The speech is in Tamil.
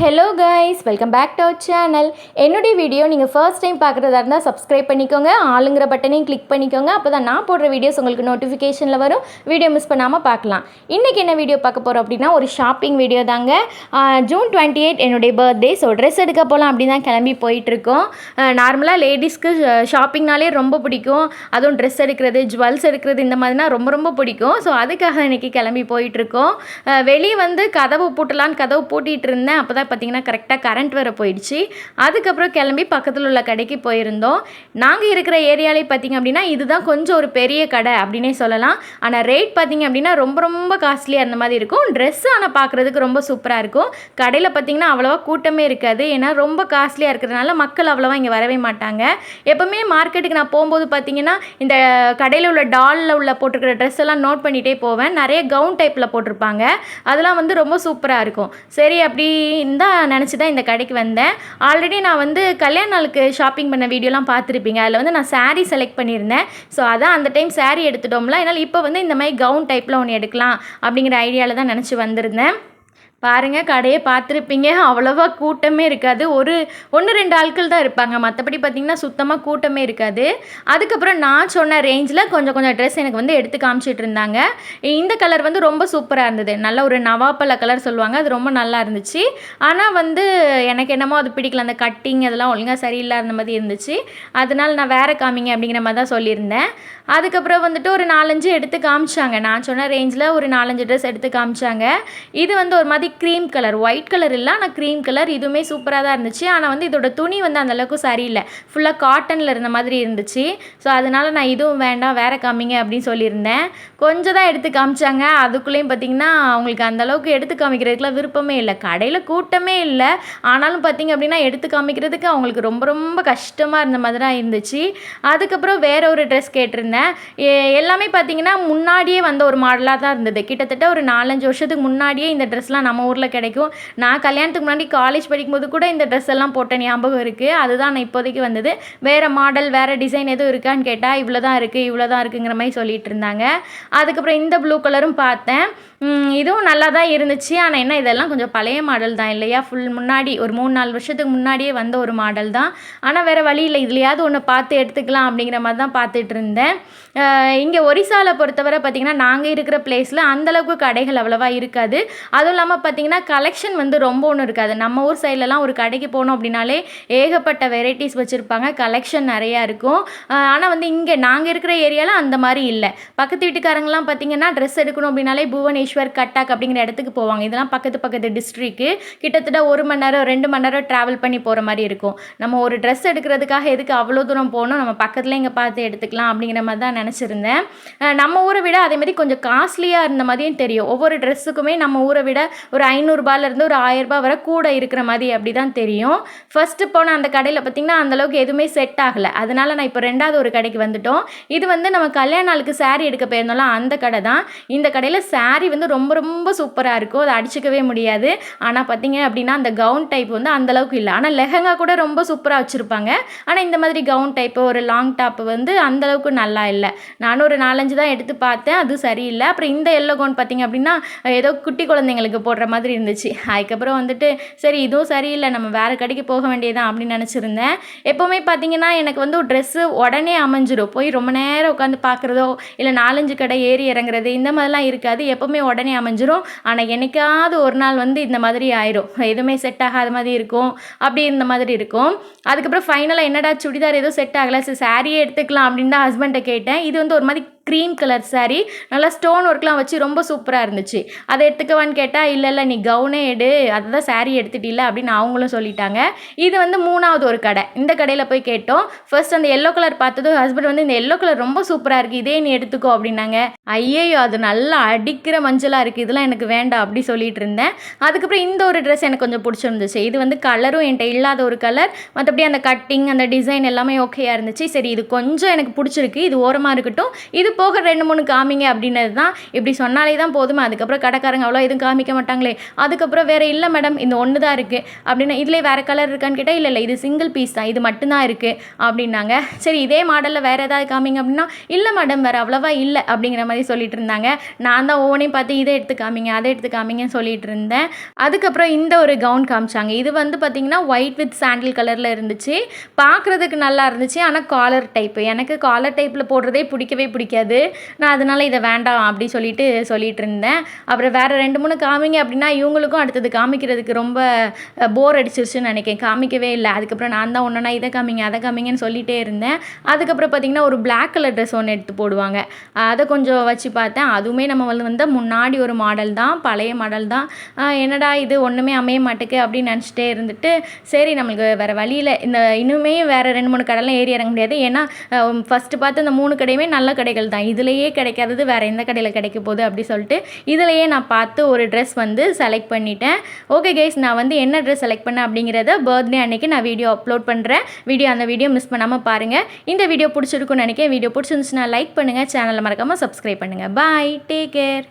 Hello guys welcome back to our channel என்னுடைய வீடியோ நீங்கள் ஃபர்ஸ்ட் டைம் பார்க்குறதா இருந்தால் சப்ஸ்கிரைப் பண்ணிக்கோங்க. ஆளுங்கிற பட்டனையும் கிளிக் பண்ணிக்கோங்க. அப்போ தான் நான் போடுற வீடியோஸ் உங்களுக்கு நோட்டிஃபிகேஷனில் வரும். வீடியோ மிஸ் பண்ணாமல் பார்க்கலாம். இன்றைக்கி என்ன வீடியோ பார்க்க போகிறோம் அப்படின்னா ஒரு ஷாப்பிங் வீடியோ தாங்க. ஜூன் டுவெண்ட்டி எயிட் என்னுடைய பர்த்டே ஸோ ட்ரெஸ் எடுக்க போகலாம் அப்படி தான் கிளம்பி போயிட்டுருக்கோம். நார்மலாக லேடிஸ்க்கு ஷாப்பிங்னாலே ரொம்ப பிடிக்கும். அதுவும் ட்ரெஸ் எடுக்கிறது ஜுவல்ஸ் எடுக்கிறது இந்த மாதிரினா ரொம்ப ரொம்ப பிடிக்கும். ஸோ அதுக்காக இன்றைக்கி கிளம்பி போயிட்டுருக்கோம். வெளியே வந்து கதவு பூட்டலான்னு கதவு பூட்டிகிட்டு இருந்தேன். அப்போ தான் பார்த்தீங்கன்னா கரெக்டாக கரண்ட் வர போயிடுச்சு. அதுக்கப்புறம் கிளம்பி பக்கத்தில் உள்ள கடைக்கு போயிருந்தோம். நாங்கள் இருக்கிற ஏரியாலே பார்த்தீங்க அப்படின்னா இதுதான் கொஞ்சம் ஒரு பெரிய கடை அப்படின்னே சொல்லலாம். ஆனால் ரேட் பார்த்தீங்க அப்படின்னா ரொம்ப ரொம்ப காஸ்ட்லியாக அந்த மாதிரி இருக்கும். ட்ரெஸ் ஆனால் பார்க்குறதுக்கு ரொம்ப சூப்பராக இருக்கும். கடையில் பார்த்தீங்கன்னா அவ்வளோவா கூட்டமே இருக்காது. ஏன்னா ரொம்ப காஸ்ட்லியாக இருக்கிறதுனால மக்கள் அவ்வளோவா இங்கே வரவே மாட்டாங்க. எப்போவுமே மார்க்கெட்டுக்கு நான் போகும்போது பார்த்தீங்கன்னா இந்த கடையில் உள்ள டாலில் உள்ள போட்டிருக்கிற ட்ரெஸ் எல்லாம் நோட் பண்ணிகிட்டே போவேன். நிறைய கவுன் டைப்பில் போட்டிருப்பாங்க. அதெல்லாம் வந்து ரொம்ப சூப்பராக இருக்கும். சரி அப்படி தான் நினச்சி தான் இந்த கடைக்கு வந்தேன். ஆல்ரெடி நான் வந்து கல்யாண நாளுக்கு ஷாப்பிங் பண்ண வீடியோலாம் பார்த்துருப்பீங்க. அதில் வந்து நான் சாரீ செலக்ட் பண்ணியிருந்தேன். ஸோ அதான் அந்த டைம் சாரீ எடுத்துட்டோம்ல. அதனால் இப்போ வந்து இந்த மாதிரி கவுன் டைப்பில் ஒன்று எடுக்கலாம் அப்படிங்கிற ஐடியாவில் தான் நினச்சி வந்திருந்தேன். பாருங்கள் கடையை பார்த்துருப்பீங்க. அவ்வளோவா கூட்டமே இருக்காது. ஒரு ஒன்று ரெண்டு ஆட்கள் தான் இருப்பாங்க. மற்றபடி பார்த்திங்கன்னா சுத்தமாக கூட்டமே இருக்காது. அதுக்கப்புறம் நான் சொன்ன ரேஞ்சில் கொஞ்சம் கொஞ்சம் ட்ரெஸ் எனக்கு வந்து எடுத்து காமிச்சிட்டு இருந்தாங்க. இந்த கலர் வந்து ரொம்ப சூப்பராக இருந்தது. நல்ல ஒரு நவாப்பழ கலர் சொல்லுவாங்க. அது ரொம்ப நல்லா இருந்துச்சு. ஆனால் வந்து எனக்கு என்னமோ அது பிடிக்கல. அந்த கட்டிங் அதெல்லாம் ஒழுங்காக சரியில்லாத மாதிரி இருந்துச்சு. அதனால் நான் வேறு காமிங்க அப்படிங்கிற மாதிரி தான் சொல்லியிருந்தேன். அதுக்கப்புறம் வந்துட்டு ஒரு நாலஞ்சு எடுத்து காமிச்சாங்க. நான் சொன்ன ரேஞ்சில் ஒரு நாலஞ்சு ட்ரெஸ் எடுத்து காமிச்சாங்க. இது வந்து ஒரு மாதிரி க்ரீம் கலர் ஒயிட் கலர் இல்லை ஆனால் க்ரீம் கலர் இதுவுமே சூப்பராக தான் இருந்துச்சு. ஆனால் வந்து இதோட துணி வந்து அந்தளவுக்கு சரியில்லை. ஃபுல்லாக காட்டனில் இருந்த மாதிரி இருந்துச்சு. ஸோ அதனால் நான் இதுவும் வேண்டாம் வேறு காமிங்க அப்படின்னு சொல்லியிருந்தேன். கொஞ்சம் தான் எடுத்து காமிச்சாங்க. அதுக்குள்ளேயும் பார்த்தீங்கன்னா அவங்களுக்கு அந்தளவுக்கு எடுத்து காமிக்கிறதுக்குலாம் விருப்பமே இல்லை. கடையில் கூட்டமே இல்லை. ஆனாலும் பார்த்தீங்க அப்படின்னா எடுத்து காமிக்கிறதுக்கு அவங்களுக்கு ரொம்ப ரொம்ப கஷ்டமாக இருந்த மாதிரி தான் இருந்துச்சு. அதுக்கப்புறம் வேற ஒரு ட்ரெஸ் கேட்டிருந்தேன். எல்லாமே பார்த்தீங்கன்னா முன்னாடியே வந்த ஒரு மாடலாக தான் இருந்தது. கிட்டத்தட்ட ஒரு நாலஞ்சு வருஷத்துக்கு முன்னாடியே இந்த ட்ரெஸ்லாம் நம்ம நம்ம ஊரில் கிடைக்கும். நான் கல்யாணத்துக்கு முன்னாடி காலேஜ் படிக்கும்போது கூட இந்த ட்ரெஸ் எல்லாம் போட்ட ஞாபகம் இருக்குது அதுதான் நான் இப்போதைக்கு வந்தது. வேறு மாடல் வேறு டிசைன் எதுவும் இருக்கான்னு கேட்டால் இவ்வளோ தான் இருக்குது இவ்வளோ தான் இருக்குங்கிற மாதிரி சொல்லிட்டு இருந்தாங்க. அதுக்கப்புறம் இந்த ப்ளூ கலரும் பார்த்தேன். இதுவும் நல்லா தான் இருந்துச்சு. ஆனால் என்ன இதெல்லாம் கொஞ்சம் பழைய மாடல் தான் இல்லையா? ஃபுல் முன்னாடி ஒரு மூணு நாலு வருஷத்துக்கு முன்னாடியே வந்த ஒரு மாடல் தான். ஆனால் வேறு வழி இல்லை. இதுலையாவது ஒன்று பார்த்து எடுத்துக்கலாம் அப்படிங்கிற மாதிரி தான் பார்த்துட்டு இருந்தேன். இங்கே ஒரிசாவில் பொறுத்தவரை பார்த்திங்கன்னா நாங்கள் இருக்கிற பிளேஸில் அந்தளவுக்கு கடைகள் அவ்வளோவா இருக்காது. அதுவும் இல்லாமல் பார்த்திங்கன்னா கலெக்ஷன் வந்து ரொம்ப ஒன்றும் இருக்காது. நம்ம ஊர் சைட்லலாம் ஒரு கடைக்கு போனோம் அப்படின்னாலே ஏகப்பட்ட வெரைட்டிஸ் வச்சுருப்பாங்க. கலெக்ஷன் நிறையா இருக்கும். ஆனால் வந்து இங்கே நாங்கள் இருக்கிற ஏரியாவில் அந்த மாதிரி இல்லை. பக்கத்து வீட்டுக்காரங்களாம் பார்த்திங்கன்னா ட்ரெஸ் எடுக்கணும் அப்படின்னாலே புவனேஸ்வர் கட்டாக் அப்படிங்கிற இடத்துக்கு போவாங்க. இதெல்லாம் பக்கத்து பக்கத்து டிஸ்ட்ரிக்கு கிட்டத்தட்ட ஒரு மணி நேரம் ரெண்டு மணி நேரம் ட்ராவல் பண்ணி போகிற மாதிரி இருக்கும். நம்ம ஒரு ட்ரெஸ் எடுக்கிறதுக்காக எதுக்கு அவ்வளோ தூரம் போகணும்? நம்ம பக்கத்தில் இங்கே பார்த்து எடுத்துக்கலாம் அப்படிங்கிற மாதிரி தான் நினச்சிருந்தேன். நம்ம ஊரை விட அதே மாதிரி கொஞ்சம் காஸ்ட்லியாக இருந்த மாதிரியும் தெரியும். ஒவ்வொரு ட்ரெஸ்ஸுக்குமே நம்ம ஊரை விட ஒரு ஐநூறுரூபாலேருந்து ஒரு ஆயிரரூபா வரை கூட இருக்கிற மாதிரி அப்படி தான் தெரியும். ஃபஸ்ட்டு போன அந்த கடையில் பார்த்திங்கன்னா அந்தளவுக்கு எதுவுமே செட் ஆகலை. அதனால் நான் இப்போ ரெண்டாவது ஒரு கடைக்கு வந்துட்டோம். இது வந்து நம்ம கல்யாண நாளுக்கு சாரீ எடுக்க போயிருந்தோம்ல அந்த கடை தான். இந்த கடையில் சாரீ வந்து ரொம்ப ரொம்ப சூப்பராக இருக்கும். அதை அடிச்சுக்கவே முடியாது. ஆனால் பார்த்தீங்க அப்படின்னா அந்த கவுன் டைப் வந்து அந்தளவுக்கு இல்லை. ஆனால் லெஹங்கா கூட ரொம்ப சூப்பராக வச்சுருப்பாங்க. ஆனால் இந்த மாதிரி கவுன் டைப்பு ஒரு லாங் டாப்பு வந்து அந்தளவுக்கு நல்லா இல்லை. நானும் ஒரு நாலஞ்சு தான் எடுத்து பார்த்தேன். அது சரியில்லை. அப்புறம் இந்த எல்லோ கவுன் பார்த்தீங்க அப்படின்னா ஏதோ குட்டி குழந்தைங்களுக்கு போடுற மாதிரி இருந்துச்சு. அதுக்கப்புறம் வந்துட்டு சரி இதுவும் சரியில்லை. நம்ம வேறு கடைக்கு போக வேண்டியதான் அப்படின்னு நினச்சிருந்தேன். எப்போவுமே பார்த்தீங்கன்னா எனக்கு வந்து ட்ரெஸ்ஸு உடனே அமைஞ்சிரும். போய் ரொம்ப நேரம் உட்காந்து பார்க்குறதோ இல்லை நாலஞ்சு கடை ஏறி இறங்குறது இந்த மாதிரிலாம் இருக்காது. எப்போவுமே உடனே அமைஞ்சிரும். ஆனால் என்னைக்காவது ஒரு நாள் வந்து இந்த மாதிரி ஆயிரும். எதுவுமே செட் ஆகாத மாதிரி இருக்கும். அப்படி இந்த மாதிரி இருக்கும். அதுக்கப்புறம் ஃபைனலாக என்னடா சுடிதார் எதுவும் செட் ஆகலை. சரி சாரியே எடுத்துக்கலாம் அப்படின்னு தான் ஹஸ்பண்டை கேட்டேன். இது வந்து ஒரு மாதிரி க்ரீம் கலர் சாரீ நல்லா ஸ்டோன் ஒர்க்லாம் வச்சு ரொம்ப சூப்பராக இருந்துச்சு. அதை எடுத்துக்கவான்னு கேட்டால் இல்லை இல்லை நீ கவுனே எடு. அதுதான் சாரீ எடுத்துட்டில்ல அப்படின்னு அவங்களும் சொல்லிட்டாங்க. இது வந்து மூணாவது ஒரு கடை. இந்த கடையில் போய் கேட்டோம். ஃபர்ஸ்ட் அந்த எல்லோ கலர் பார்த்ததும் ஹஸ்பண்ட் வந்து இந்த எல்லோ கலர் ரொம்ப சூப்பராக இருக்குது இதே நீ எடுத்துக்கோ அப்படின்னாங்க. ஐயையோ அது நல்லா அடிக்கிற மஞ்சளாக இருக்குது இதெல்லாம் எனக்கு வேண்டாம் அப்படி சொல்லிட்டு இருந்தேன். அதுக்கப்புறம் இந்த ஒரு ட்ரெஸ் எனக்கு கொஞ்சம் பிடிச்சிருந்துச்சு. இது வந்து கலரும் என்கிட்ட இல்லாத ஒரு கலர் மற்றபடி அந்த கட்டிங் அந்த டிசைன் எல்லாமே ஓகேயா இருந்துச்சு. சரி இது கொஞ்சம் எனக்கு பிடிச்சிருக்கு. இது ஓரமாக இருக்கட்டும். இது போக ரெண்டு மூணு காமிங்க அப்படின்னது தான். இப்படி சொன்னாலே தான் போதுமே. அதுக்கப்புறம் கடைக்காரங்க அவ்வளோ எதுவும் காமிக்க மாட்டாங்களே. அதுக்கப்புறம் வேறு இல்லை மேடம் இந்த ஒன்று தான் இருக்குது அப்படின்னா இதில் வேறு கலர் இருக்கான்னு கேட்டால் இல்லை இல்லை இது சிங்கிள் பீஸ் தான். இது மட்டும்தான் இருக்குது அப்படின்னாங்க. சரி இதே மாடலில் வேறு ஏதாவது காமிங்க அப்படின்னா இல்லை மேடம் வேறு அவ்வளோவா இல்லை அப்படிங்கிற மாதிரி சொல்லிட்டு இருந்தாங்க. நான் தான் ஒவ்வொன்றையும் பார்த்து இதை எடுத்து காமிங்க அதை எடுத்து காமிங்கன்னு சொல்லிட்டு இருந்தேன். அதுக்கப்புறம் இந்த ஒரு கவுன் காமிச்சாங்க. இது வந்து பார்த்திங்கன்னா ஒயிட் வித் சாண்டில் கலரில் இருந்துச்சு. பார்க்குறதுக்கு நல்லா இருந்துச்சு. ஆனால் காலர் டைப்பு எனக்கு காலர் டைப்பில் போடுறதே பிடிக்கவே பிடிக்காது. நான் அதனால் இதை வேண்டாம் அப்படி சொல்லிட்டு சொல்லிட்டு இருந்தேன் அப்புறம் வேறு ரெண்டு மூணு காமிங்க அப்படின்னா இவங்களுக்கும் அடுத்தது காமிக்கிறதுக்கு ரொம்ப போர் அடிச்சிருச்சுன்னு நினைக்கிறேன். காமிக்கவே இல்லை. அதுக்கப்புறம் நான் தான் ஒன்றுனா இதை காமிங்க அதை காமிங்கன்னு சொல்லிகிட்டே இருந்தேன். அதுக்கப்புறம் பார்த்திங்கன்னா ஒரு பிளாக் கலர் ட்ரெஸ் ஒன்று எடுத்து போடுவாங்க. அதை கொஞ்சம் வச்சு பார்த்தேன். அதுவுமே நம்ம வந்து வந்து முன்னாடி ஒரு மாடல் தான் பழைய மாடல் தான். என்னடா இது? ஒன்றுமே அமைய மாட்டேக்கு அப்படின்னு நினச்சிட்டே இருந்துட்டு சரி நம்மளுக்கு வேறு வழியில் இந்த இன்னுமே வேறு ரெண்டு மூணு கடைலாம் ஏறி இறங்க முடியாது. ஏன்னா ஃபஸ்ட்டு பார்த்து இந்த மூணு கடையுமே நல்ல கடைகள் தான். இதுலேயே கிடைக்காதது வேறு எந்த கடையில் கிடைக்க போகுது அப்படி சொல்லிட்டு இதுலேயே நான் பார்த்து ஒரு ட்ரெஸ் வந்து செலக்ட் பண்ணிட்டேன். ஓகே கைஸ் நான் வந்து என்ன ட்ரெஸ் செலக்ட் பண்ணேன் அப்படிங்கிறத பர்த்டே அன்னைக்கு நான் வீடியோ அப்லோட் பண்ணுறேன் வீடியோ அந்த வீடியோ மிஸ் பண்ணாமல் பாருங்கள் இந்த வீடியோ பிடிச்சிருக்குன்னு நினைக்கிறேன். வீடியோ பிடிச்சிருந்துச்சுன்னா லைக் பண்ணுங்கள் சேனலை மறக்காமல் சப்ஸ்கிரைப் பண்ணுங்கள் பாய் டேக் கேர்